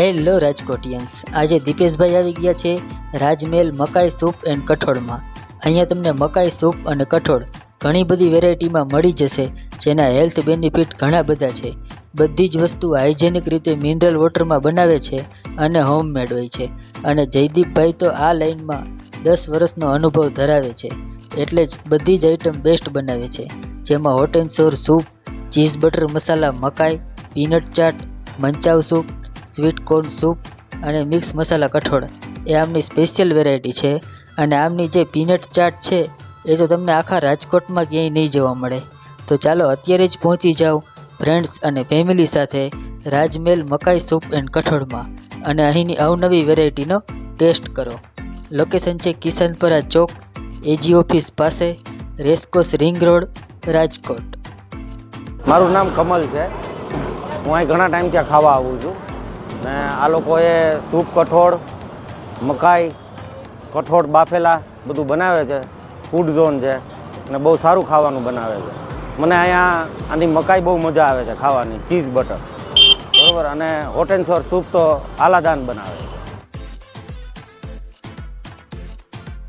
Hello Rajkotians, આજે દીપેશભાઈ આવી ગયા છે રાજમહેલ મકાઈ સૂપ એન્ડ કઠોળમાં. અહીંયા તમને મકાઈ સૂપ અને કઠોળ ઘણી બધી વેરાયટીમાં મળી જશે, જેના હેલ્થ બેનિફિટ ઘણા બધા છે. બધી જ વસ્તુ હાઇજેનિક રીતે મિનરલ વોટરમાં બનાવે છે અને હોમમેડ હોય છે. અને જયદીપભાઈ તો આ લાઇનમાં દસ વર્ષનો અનુભવ ધરાવે છે, એટલે જ બધી જ આઈટમ બેસ્ટ બનાવે છે. જેમાં hot and sour soup, cheese butter masala મકાઈ, peanut chaat, manchow soup sweet corn soup અને મિક્સ મસાલા કઠોળ. એ આમની સ્પેશિયલ વેરાયટી છે અને આમની જે પીનટ ચાટ છે, એ તો તમને આખા રાજકોટમાં ક્યાંય નહીં જોવા મળે. તો ચાલો અત્યારે જ પહોંચી જાઓ ફ્રેન્ડ્સ અને ફેમિલી સાથે રાજમેલ મકાઈ સૂપ એન્ડ કઠોળમાં અને અહીંની અવનવી વેરાયટીનો ટેસ્ટ કરો. લોકેશન છે કિશનપરા ચોક એજી ઓફિસ પાસે, રેસકોસ રિંગ રોડ, રાજકોટ. મારું નામ કમલ છે. હું અહીં ઘણા ત્યાં ખાવા આવું છું. ને આ લોકોએ સૂપ, કઠોળ, મકાઈ, કઠોળ, બાફેલા બધું બનાવે છે. ફૂડ ઝોન છે અને બહુ સારું ખાવાનું બનાવે છે. મને અહીંયા આની મકાઈ બહુ મજા આવે છે ખાવાની, ચીઝ, બટર. બરાબર? અને હોટેન્સોર સોર સૂપ તો આલાદાન બનાવે છે.